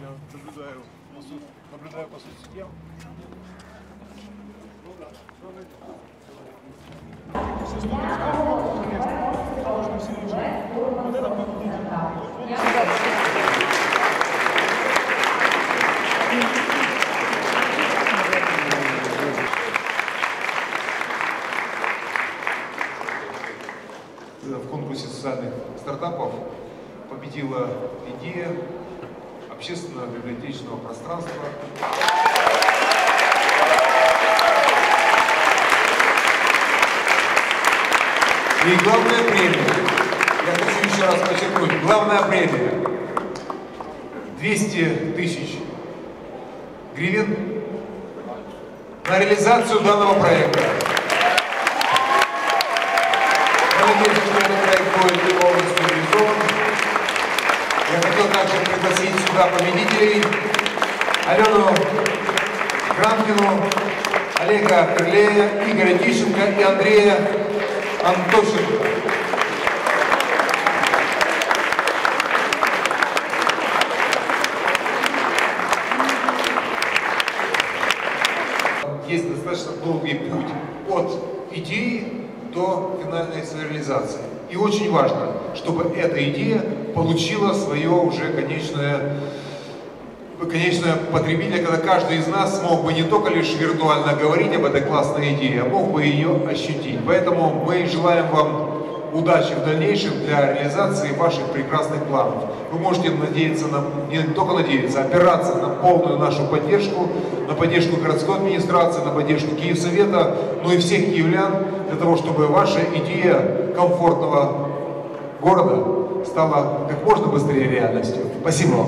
Я наблюдаю, по су- наблюдаю по соцсетям. В конкурсе социальных стартапов победила идея общественного библиотечного пространства. И главная премия, я хочу еще раз подчеркнуть, главная премия 200 тысяч гривен на реализацию данного проекта. Я хотел также пригласить сюда победителей Алену Гранкину, Олега Крылея, Игоря Тищенко и Андрея Антошенко. Есть достаточно долгий путь от идеи до финальной своей реализации. И очень важно, чтобы эта идея получила свое уже конечное конечное потребителя, когда каждый из нас смог бы не только лишь виртуально говорить об этой классной идее, а мог бы ее ощутить. Поэтому мы желаем вам удачи в дальнейшем для реализации ваших прекрасных планов. Вы можете надеяться на, не только надеяться, а опираться на полную нашу поддержку, на поддержку городской администрации, на поддержку Киевсовета, ну и всех киевлян, для того, чтобы ваша идея комфортного города стала как можно быстрее реальностью. Спасибо вам.